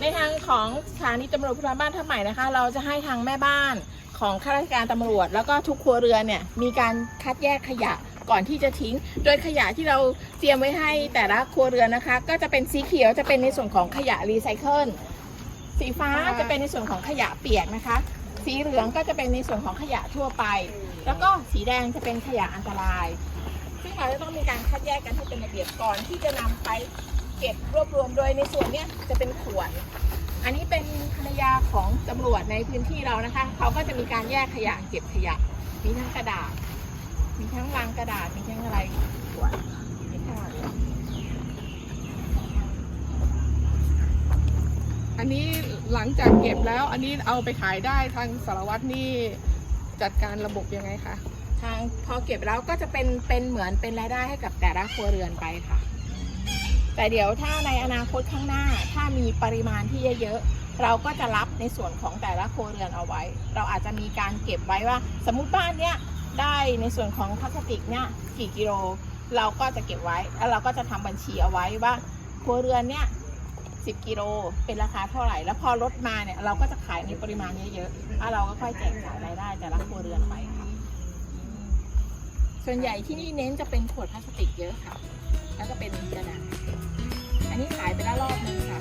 ในทางของสถานีตำรวจภูธรบ้านท่าใหม่นะคะ เราจะให้ทางแม่บ้านของข้าราชการตำรวจ แล้วก็ทุกครัวเรือนเนี่ยมีการคัดแยกขยะก่อนที่จะทิ้ง โดยขยะที่เราเตรียมไว้ให้แต่ละครัวเรือนนะคะ ก็จะเป็นสีเขียวจะเป็นในส่วนของขยะรีไซเคิลสีฟ้าจะเป็นในส่วนของขยะเปียกนะคะ สีเหลืองก็จะเป็นในส่วนของขยะทั่วไป แล้วก็สีแดงจะเป็นขยะอันตราย ซึ่งเราจะต้องมีการคัดแยกกันให้เป็นระเบียบก่อนที่จะนำไป เก็บรวบรวมโดยในส่วนเนี้ยจะเป็นขวด อันนี้เป็นภรรยาของตำรวจในพื้นที่เรานะคะ เขาก็จะมีการแยกขยะเก็บขยะ มีทั้งกระดาษ มีทั้งลังกระดาษ มีทั้งอะไรขวดมีทั้งอะอันนี้หลังจากเก็บแล้วอันนี้เอาไปขายได้ทางสารวัตรนี่จัดการระบบยังไงคะ ทางพอเก็บแล้วก็จะเป็นเป็นเหมือนเป็นรายได้ให้กับแต่ละครัวเรือนไปค่ะ แต่เดี๋ยวถ้าในอนาคตข้างหน้าถ้ามีปริมาณที่เยอะๆเราก็จะรับในส่วนของแต่ละครัวเรือนเอาไว้ เราอาจจะมีการเก็บไว้ว่า สมมุติบ้านเนี้ยได้ในส่วนของพลาสติกเนี่ยกี่กิโล เราก็จะเก็บไว้แล้วเราก็จะทำบัญชีเอาไว้ว่าครัวเรือนเนี่ย10 กิโลเป็นราคาเท่าไหร่ แล้วพอลดมาเนี่ยเราก็จะขายในปริมาณเยอะๆแล้วเราก็ค่อยแจกจ่ายรายได้แต่ละครัวเรือนไปค่ะส่วนใหญ่ที่นี่เน้นจะเป็นขวดพลาสติกเยอะค่ะ แล้วก็เป็นกระดาษ อันนี้ขายไปแล้วรอบนึงค่ะ